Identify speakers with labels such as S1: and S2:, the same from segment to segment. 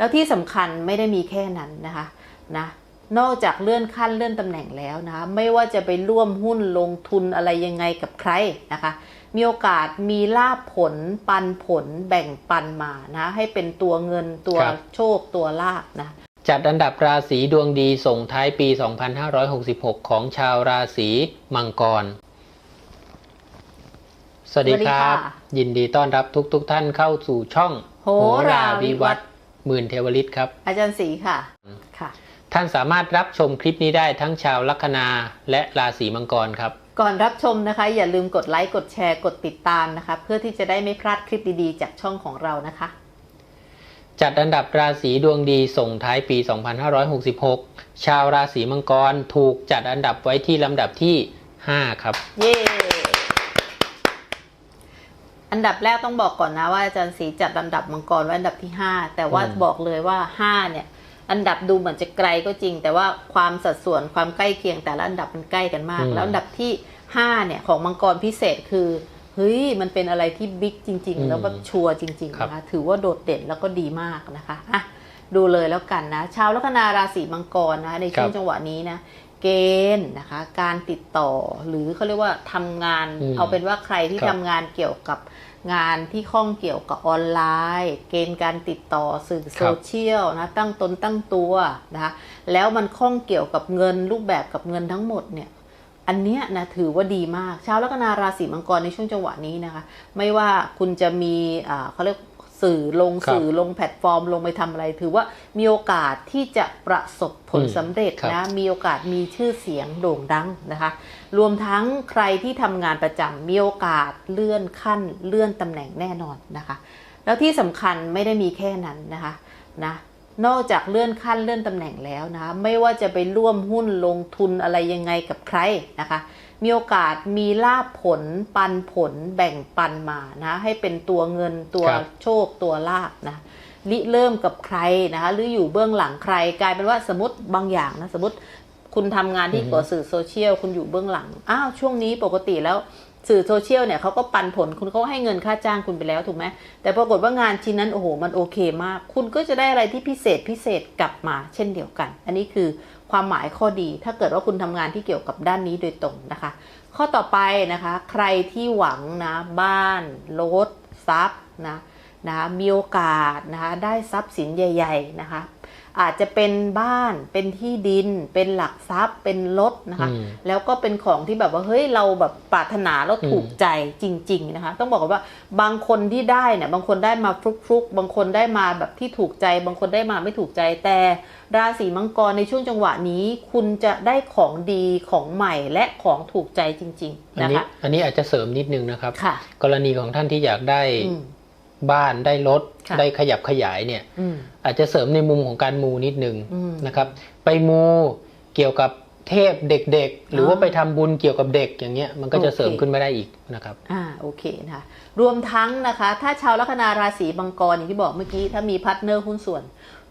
S1: แล้วที่สำคัญไม่ได้มีแค่นั้นนะคะนะนอกจากเลื่อนขั้นเลื่อนตำแหน่งแล้วนะคะไม่ว่าจะไปร่วมหุ้นลงทุนอะไรยังไงกับใครนะคะ มีโอกาสมีลาบผลปันผลแบ่งปันมานะให้เป็นตัวเงินตัว
S2: ครับ
S1: โชคตัวลาบนะ
S2: จัดอันดับราศีดวงดีส่งท้ายปี 2566 ของชาวราศีมังกร สวัสดีครับ
S1: สวัสดีค่ะ
S2: ยินดีต้อนรับทุกๆทท่านเข้าสู่ช่อง
S1: โหราวิวัฒน์
S2: หมื่นเทวฤทธิ์ครับ
S1: อาจารย์ศรีค่ะค่ะ
S2: ท่านสามารถรับชมคลิปนี้ได้ทั้งชาวลัคนาและราศีมังกรครับ
S1: ก่อนรับชมนะคะ อย่าลืมกดไลค์กดแชร์กดติดตามนะคะ เพื่อที่จะได้ไม่พลาดคลิปดีๆ จากช่องของเรานะคะ
S2: จัดอันดับราศีดวงดีส่งท้ายปี 2566 ชาวราศีมังกรถูกจัดอันดับไว้ที่ลำดับที่ 5 ครับ
S1: เย้ อันดับแรกต้องบอกก่อนนะว่าอาจารย์ศรีจัดลำดับมังกรไว้อันดับที่ 5 แต่ว่า
S2: อืม
S1: บอกเลยว่า 5 เนี่ย อันดับดูเหมือนจะไกลก็จริง แต่ว่าความสัดส่วนความใกล้เคียงแต่ละอันดับมันใกล้กันมาก แล้วอันดับที่ 5 เนี่ยของมังกรพิเศษคือเฮ้ยมันเป็นอะไรที่บิ๊กจริง
S2: อื
S1: ๆ
S2: ม
S1: แล้วแบบชัวร์จริงๆ
S2: ครับ
S1: นะคะถือว่าโดดเด่นแล้วก็ดีมากนะคะอะดูเลยแล้วกันนะชาวลัคนาราศีมังกรนะในช่วงจังหวะนี้นะ เกณฑ์นะคะ การติดต่อหรือเขาเรียกว่าทำงาน
S2: อืม
S1: เอาเป็นว่าใครที่
S2: ครับ
S1: ทำงานเกี่ยวกับงานที่ข้องเกี่ยวกับออนไลน์ เกณฑ์การติดต่อสื่อโซเชียลนะตั้งตนตั้งตัวนะคะแล้วมันข้องเกี่ยวกับเงินรูปแบบกับเงินทั้งหมดเนี่ยอันเนี้ยนะถือว่าดีมากชาวลัคนาราศีมังกรในช่วงจังหวะนี้นะคะ ไม่ว่าคุณจะมีอ่าเขาเรียก สื่อลง
S2: ครับ
S1: สื่อลงแพลตฟอร์ม ลงไปทำอะไร ถือว่ามีโอกาสที่จะประสบผล
S2: อืม
S1: สำเร็จ
S2: ครับ
S1: นะ มีโอกาสมีชื่อเสียงโด่งดังนะคะ รวมทั้งใครที่ทำงานประจำมีโอกาสเลื่อนขั้นเลื่อนตำแหน่งแน่นอนนะคะ แล้วที่สำคัญไม่ได้มีแค่นั้นนะคะนะนอกจากเลื่อนขั้นเลื่อนตำแหน่งแล้วนะคะไม่ว่าจะไปร่วมหุ้นลงทุนอะไรยังไงกับใครนะคะ มีโอกาสมีลาบผลปันผลแบ่งปันมานะให้เป็นตัวเงินตัว
S2: ครับ
S1: โชคตัวลาบนะริเริ่มกับใครนะคะหรืออยู่เบื้องหลังใครกลายเป็นว่าสมมติบางอย่างนะสมมติคุณทำงานที่
S2: อือฮึ
S1: เกี่ยวกับสื่อโซเชียลคุณอยู่เบื้องหลังอ้าวช่วงนี้ปกติแล้วสื่อโซเชียลเนี่ยเขาก็ปันผลคุณเขาให้เงินค่าจ้างคุณไปแล้วถูกไหมแต่ปรากฏว่างานชิ้นนั้นโอ้โหมันโอเคมาก คุณก็จะได้อะไรที่พิเศษพิเศษกลับมาเช่นเดียวกัน อันนี้คือ ความหมายข้อดี ถ้าเกิดว่าคุณทำงานที่เกี่ยวกับด้านนี้โดยตรงนะคะ ข้อต่อไปนะคะ ใครที่หวังนะบ้านรถทรัพย์นะนะคะมีโอกาสนะคะได้ทรัพย์สินใหญ่ ๆ นะคะ อาจจะเป็นบ้านเป็นที่ดิน เป็นหลักทรัพย์ เป็นรถนะคะ
S2: อืม
S1: แล้วก็เป็นของที่แบบว่าเฮ้ยเราแบบปรารถนาแล้วถูกใจจริง ๆ นะคะ ต้องบอกก่อนว่าบางคนที่ได้เนี่ยบางคนได้มาฟลุกๆ บางคนได้มาแบบที่ถูกใจ บางคนได้มาไม่ถูกใจแต่ราศีมังกรในช่วงจังหวะนี้ คุณจะได้ของดีของใหม่และของถูกใจจริง
S2: อั
S1: ๆ
S2: น
S1: นะ
S2: นี้
S1: คะ
S2: อันนี้อาจจะเสริมนิดนึงนะครับ
S1: ค่ะ
S2: กรณีของท่านที่อยากได้
S1: อืม
S2: บ้านได้รถ
S1: ค่ะ
S2: ได้ขยับขยายเนี่ย
S1: อืม
S2: อาจจะเสริมในมุมของการมูนิดนึง
S1: อืม
S2: นะครับ ไปมูเกี่ยวกับเทพเด็กๆ หรือว่า
S1: อ่า
S2: ไปทำบุญเกี่ยวกับเด็กอย่างเงี้ยมันก็จะ
S1: โอเค
S2: เสริมขึ้นมาได้อีกนะครับ
S1: อ่าโอเคนะคะรวมทั้งนะคะ ถ้าชาวลัคนาราศีมังกรอย่างที่บอกเมื่อกี้ถ้ามีพาร์ทเนอร์หุ้นส่วน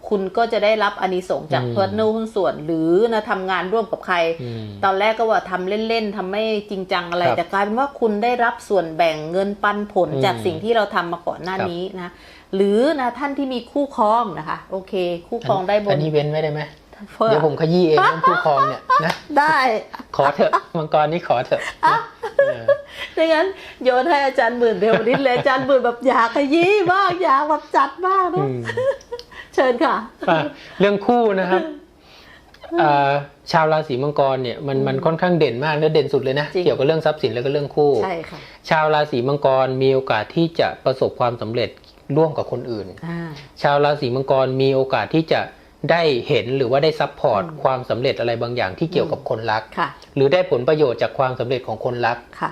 S1: คุณก็จะได้รับอานิสงส์จาก
S2: อืม
S1: พาร์ทเนอร์หุ้นส่วน หรือนะทำงานร่วมกับใคร
S2: อืม
S1: ตอนแรกก็ว่าทำเล่นๆทำไม่จริงจังอะไร
S2: ครับ
S1: แต่กลายเป็นว่าคุณได้รับส่วนแบ่งเงินปันผล
S2: อืม
S1: จากสิ่งที่เราทำมาก่อนหน้า
S2: ครับ
S1: นี้นะหรือนะท่านที่มีคู่ครองนะคะ โอเค คู่ครองได้บ
S2: อั
S1: น
S2: นนี้เว้นไว้ได้ไหม
S1: เพื่อ
S2: เดี๋ยวผมขยี้เองเรื่องผู้ครองเนี่ยนะ
S1: ได้
S2: ขอเถอะมังกรนี่ขอเถอะนะเออ
S1: ดังนั้นโยนให้อาจารย์หมื่นเทวนิดเลยอาจารย์หมื่นแบบอยากขยี้มากอยากแบบจัดมากนะ
S2: อืม
S1: เชิญค่ะ
S2: อะ เรื่องคู่นะครับอ่าชาวราศีมังกรเนี่ยมันมันค่อนข้างเด่นมากและเด่นสุดเลยนะ
S1: จริง
S2: เกี่ยวกับเรื่องทรัพย์สินแล้วก็เรื่องคู่
S1: ใช่ค่ะ
S2: ชาวราศีมังกรมีโอกาสที่จะประสบความสำเร็จร่วมกับคนอื่น
S1: อ่า
S2: ชาวราศีมังกรมีโอกาสที่จะได้เห็นหรือว่าได้ซัพพอร์ต
S1: อืม
S2: ความสำเร็จอะไรบางอย่างที่เกี่ยวกับคนรัก
S1: ค่ะ
S2: หรือได้ผลประโยชน์จากความสำเร็จของคนรัก
S1: ค่ะ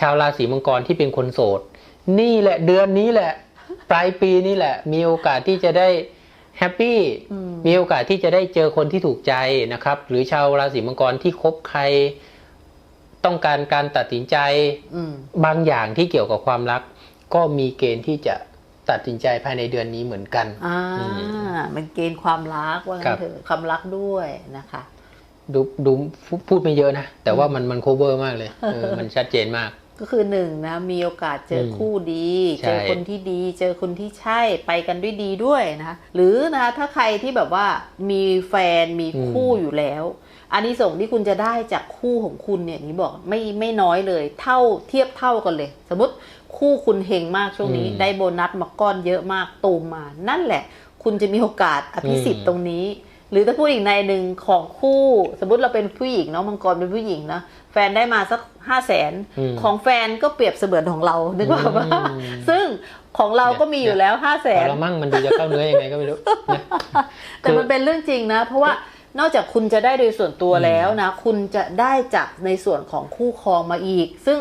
S2: ชาวราศีมังกรที่เป็นคนโสด นี่แหละเดือนนี้แหละ ปลายปีนี้แหละ มีโอกาสที่จะได้ แฮปปี้
S1: อืม
S2: มีโอกาสที่จะได้เจอคนที่ถูกใจนะครับ หรือชาวราศีมังกรที่คบใครต้องการการตัดสินใจ
S1: อืม
S2: บางอย่างที่เกี่ยวกับความรัก ก็มีเกณฑ์ที่จะตัดสินใจภายในเดือนนี้เหมือนกัน
S1: อ่า
S2: อืม
S1: มันเกณฑ์ความรักว่า
S2: ครั
S1: งั้
S2: บ
S1: นเถอะความรักด้วยนะคะ
S2: ดูดูพูดไม่เยอะนะ แต่ว่ามันมันโคเวอร์มากเลยเออมันชัดเจนมาก
S1: ก็คือหนึ่งนะมีโอกาสเจออ
S2: ม
S1: คู่ดี
S2: ใช่
S1: เจอคนที่ดี เจอคนที่ใช่ไปกันด้วยดีด้วยนะคะหรือนะคะถ้าใครที่แบบว่ามีแฟนมีคู่อยู่แล้วอันนี้ส่งส์ที่คุณจะได้จากคู่ของคุณเนี่ยนี่บอกไม่ไม่น้อยเลย เท่าเทียบเท่ากันเลย สมมติคู่คุณเฮงมากช่วงนี้
S2: อืม
S1: ได้โบนัสมาก้อนเยอะมากตูมมา นั่นแหละ คุณจะมีโอกาสอภิสิท
S2: อื
S1: ธิ์
S2: ม
S1: ตรงนี้ หรือถ้าพูดอีกในหนึ่งของคู่สมมติเราเป็นผู้หญิงเนาะมังกรเป็นผู้หญิงนะแฟนได้มาสักห้าแสน
S2: อืม
S1: ของแฟนก็เปรียบเสมือนของเรานึกว่าปะ
S2: อืม
S1: ซึ่งของเราก็มีอยู่แล้วห้าแส
S2: เอา
S1: น
S2: ละมั่งมันดูจะเข้าเนื้อยังไงก็ไม่รู้นะ
S1: แต่มันเป็นเรื่องจริงนะ เพราะว่านอกจากคุณจะได้โดยส่วนตัวแล้วนะ คุณจะได้จากในส่วนของคู่ครองมาอีก ซึ่ง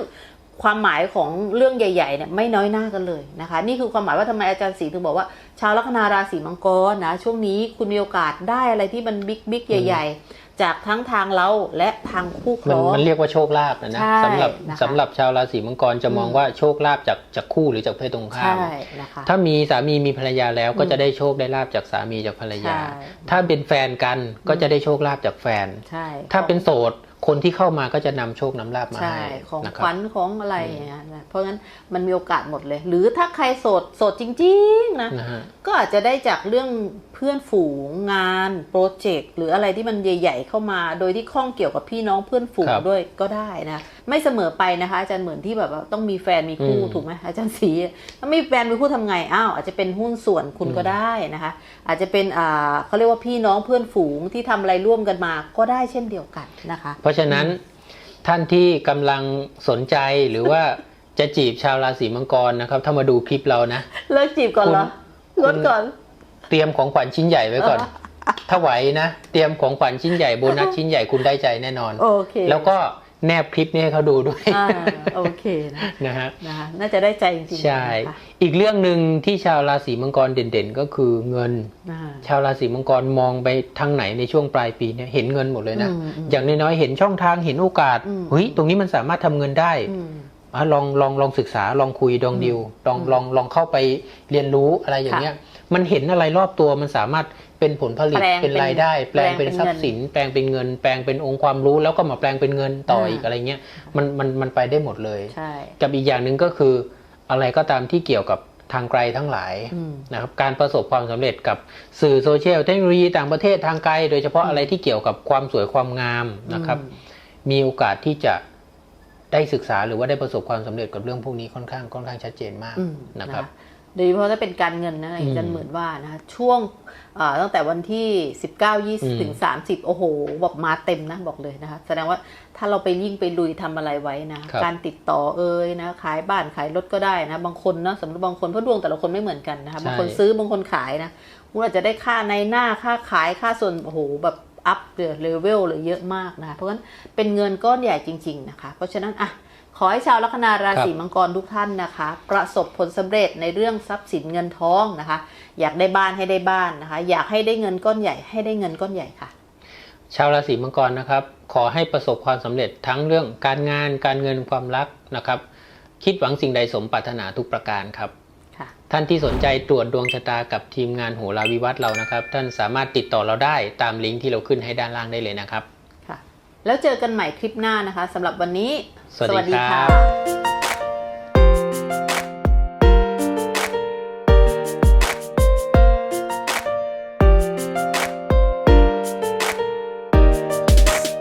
S1: ความหมายของเรื่องใหญ่ๆเนี่ยไม่น้อยหน้ากันเลยนะคะ นี่คือความหมายว่าทำไมอาจารย์ศรีถึงบอกว่า ชาวลัคนาราศีมังกรนะช่วงนี้คุณมีโอกาสได้อะไรที่มันบิ๊กบิ๊กๆใหญ่ ๆ จากทั้งทางเราและทางคู่คร
S2: มัน
S1: อง
S2: มันเรียกว่าโชคลาภนะนะ
S1: ใช่
S2: สำหรับ
S1: นะคะ
S2: สำหรับชาวราศีมังกรจะมอง
S1: อืม
S2: ว่าโชคลาภจากจากคู่หรือจากเพศตรงข้าม
S1: ใช่นะคะ
S2: ถ้ามีสามีมีภรรยาแล้วก็
S1: อืม
S2: จะได้โชคได้ลาบจากสามีจากภรรยา
S1: ใช่
S2: ถ้าเป็นแฟนกันก็จะได้โชคลาภจากแฟน
S1: ใช่
S2: ถ้าเป็นโสดคนที่เข้ามาก็จะนำโชคนำลาบมา
S1: ใช่
S2: ให้
S1: ของ
S2: นะค
S1: ข
S2: รับ
S1: วัญของอะไรอย่างเงี้ยนะเพราะงั้นมันมีโอกาสหมดเลย หรือถ้าใครโสดโสดจริง ๆนะ
S2: นะฮะ
S1: ก็อาจจะได้จากเรื่องเพื่อนฝูงงานโปรเจกต์หรืออะไรที่มันใหญ่ ๆ เข้ามา โดยที่ข้องเกี่ยวกับพี่น้องเพื่อนฝูง
S2: ครับ
S1: ด้วยก็ได้นะไม่เสมอไปนะคะ อาจารย์เหมือนที่แบบว่าต้องมีแฟนมีคู่
S2: อืม
S1: ถูกไหมอาจารย์สีถ้าไม่มีแฟนมีคู่ทำไงอ้าวอาจจะเป็นหุ้นส่วนคุณก็ได้นะคะ อาจจะเป็นอ่าเขาเรียกว่าพี่น้องเพื่อนฝูงที่ทำอะไรร่วมกันมาก็ได้เช่นเดียวกันนะคะ
S2: เพราะฉะนั้นท่านที่กำลังสนใจหรือว่าจะจีบชาวราศีมังกรนะครับ ถ้ามาดูคลิปเรานะ
S1: เลิกจีบก่อนเหรอ
S2: คุณ
S1: ลดก่อน
S2: เตรียมของขวัญชิ้นใหญ่ไว้ก่อน ถ้าไหวนะ เตรียมของขวัญชิ้นใหญ่โบนัสชิ้นใหญ่คุณได้ใจแน่นอน
S1: โอเค
S2: แล้วก็ แนบคลิปนี้ให้เขาดูด้วย
S1: อ่าโอเคนะ
S2: นะฮะ
S1: นะคะน่าจะได้ใจจริงๆ
S2: ใช่
S1: นะคะ
S2: อีกเรื่องหนึ่งที่ชาวราศีมังกรเด่นๆ ก็คือเงิน
S1: อ่า
S2: ชาวราศีมังกรมองไปทางไหนในช่วงปลายปีเนี่ยเห็นเงินหมดเลยนะ
S1: อืมอืม
S2: อย่างน้อยๆเห็นช่องทางเห็นโอกาส
S1: อืม
S2: เฮ้ยตรงนี้มันสามารถทำเงินได้
S1: อืม
S2: อะลองลองลองศึกษาลองคุยลองดิวลองลองลองเข้าไปเรียนรู้อะไรอย่างเงี้ย มันเห็นอะไรรอบตัวมันสามารถ เป็นผลผลิต
S1: แปลง
S2: เป็นรายได้ แปลงเป็น
S1: แปลงเป็น
S2: ทรัพย์สิน แปลงเป็นเงิน แปลงเป็นองค์ความรู้แล้วก็มาแปลงเป็นเงินต่ออีก
S1: อ่า
S2: อะไรเงี้ยมันมันมันไปได้หมดเลย
S1: ใช่
S2: กับอีกอย่างหนึ่งก็คือ อะไรก็ตามที่เกี่ยวกับทางไกลทั้งหลาย
S1: อืม
S2: นะครับการประสบความสำเร็จกับสื่อโซเชียลเทคโนโลยีต่างประเทศทางไกล โดยเฉพาะอะไรที่เกี่ยวกับความสวยความงามนะครับ
S1: อืม
S2: มีโอกาสที่จะได้ศึกษาหรือว่าได้ประสบความสำเร็จกับเรื่องพวกนี้ค่อนข้างค่อนข้างชัดเจนมาก
S1: อืม
S2: นะครับ
S1: โดยเฉพาะถ้าเป็นการเงินนะอย่าง
S2: อืม
S1: จันเหมือนว่านะคะช่วงอ่าตั้งแต่วันที่ 19
S2: อืม
S1: 20 ถึง 30 โอ้โหบอกมาเต็มนะบอกเลยนะคะแสดงว่าถ้าเราไปยิ่งไปลุยทำอะไรไว้นะ
S2: ครับ
S1: การติดต่อเอ่ยนะขายบ้านขายรถก็ได้นะ บางคนนะสำหรับบางคนเพราะดวงแต่ละคนไม่เหมือนกันนะคะ
S2: ใช่
S1: บางคนซื้อบางคนขายนะคุณอาจจะได้ค่าในหน้าค่าขายค่าส่วนโอ้โหแบบอัพเลยเลเวลเลยเยอะมากนะคะเพราะฉะนั้นเป็นเงินก้อนใหญ่จริง ๆนะคะ เพราะฉะนั้นอะ ขอให้ชาวลัคนาราศี
S2: ครับ
S1: มังกรทุกท่านนะคะ ประสบผลสำเร็จในเรื่องทรัพย์สินเงินทองนะคะ อยากได้บ้านให้ได้บ้านนะคะ อยากให้ได้เงินก้อนใหญ่ให้ได้เงินก้อนใหญ่ค่ะ
S2: ชาวราศีมังกรนะครับ ขอให้ประสบความสำเร็จทั้งเรื่องการงานการเงินความรักนะครับ คิดหวังสิ่งใดสมปรารถนาทุกประการครับ
S1: ค่ะ
S2: ท่านที่สนใจตรวจดวงชะตากับทีมงานโหราวิวัฒน์เรานะครับ ท่านสามารถติดต่อเราได้ตามลิงก์ที่เราขึ้นให้ด้านล่างได้เลยนะครับ
S1: ค่ะ แล้วเจอกันใหม่คลิปหน้านะคะสำหรับวันนี้
S2: สวัสดีครับ